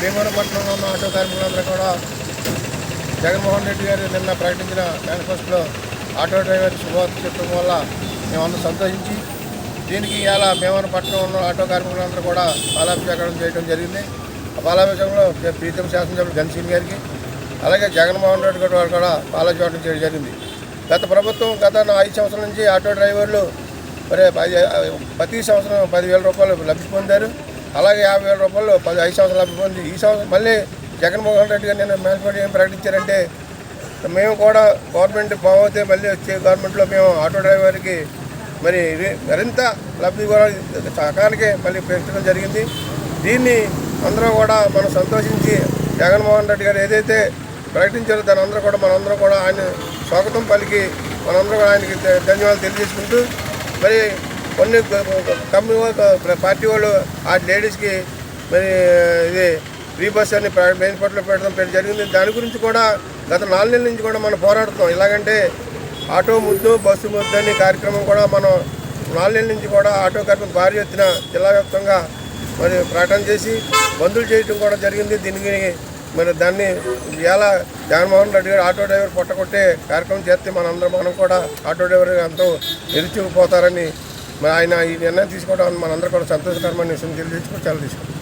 భీమవరపట్నంలో ఉన్న ఆటో కార్మికులందరూ కూడా జగన్మోహన్ రెడ్డి గారు నిన్న ప్రకటించిన మేనిఫెస్టోలో ఆటో డ్రైవర్ శుభవార్త చెప్పడం వల్ల మేమందరూ సంతోషించి దీనికి ఇలా భీమవరపట్నం ఉన్న ఆటో కార్మికులందరూ కూడా పాలాభిషేకం చేయడం జరిగింది. ఆ పాలాభిషేకంలో ప్రీతం శాసనసభ్యులు ఘనసీన్ గారికి అలాగే జగన్మోహన్ రెడ్డి గారు వారు కూడా పాలాభిషేకం చేయడం జరిగింది. గత ప్రభుత్వం గత ఐదు సంవత్సరాల నుంచి ఆటో డ్రైవర్లు మరి పది- ప్రతి సంవత్సరం పదివేల రూపాయలు లబ్ధి పొందారు. అలాగే యాభై వేల రూపాయలు పది ఐదు సంవత్సరాలు లబ్ధి ఈ సంవత్సరం మళ్ళీ జగన్మోహన్ రెడ్డి గారు నేను మున్సిపాలిటీ ఏం ప్రకటించారంటే మేము కూడా గవర్నమెంట్ బాగోతే మళ్ళీ వచ్చే గవర్నమెంట్లో మేము ఆటో డ్రైవర్కి మరి మరింత లబ్ధి కూడా సకానికి మళ్ళీ పెంచడం జరిగింది. దీన్ని అందరూ కూడా మనం సంతోషించి జగన్మోహన్ రెడ్డి గారు ఏదైతే ప్రకటించారో దాని అందరూ కూడా మనందరం కూడా ఆయన స్వాగతం పలికి మనందరూ కూడా ఆయనకి ధన్యవాదాలు తెలియజేసుకుంటూ మరి కొన్ని కంపెనీ వాళ్ళు పార్టీ వాళ్ళు ఆ లేడీస్కి మరి ఇది ఫ్రీ బస్ అని మేనిపట్లో పెట్టడం పెట్టడం జరిగింది. దాని గురించి కూడా గత నాలుగు నెలల నుంచి కూడా మనం పోరాడుతున్నాం. ఎలాగంటే ఆటో ముద్దు బస్సు ముద్దు అనే కార్యక్రమం కూడా మనం నాలుగు నెలల నుంచి కూడా ఆటో కార్మికులు భారీ ఎత్తున జిల్లా వ్యాప్తంగా మరి ప్రకటన చేసి బంధులు చేయడం కూడా జరిగింది. దీనికి మరి దాన్ని ఎలా జగన్మోహన్ రెడ్డి గారు ఆటో డ్రైవర్ పొట్టకొట్టే కార్యక్రమం చేస్తే మనందరం మనం కూడా ఆటో డ్రైవర్ ఎంతో ఎరిచిపోతారని మరి ఆయన ఈ నిర్ణయం తీసుకోవడం మనందరూ కూడా సంతోషకరమైన విషయం. తెలియజేసుకుని చాలా తీసుకుంటాం.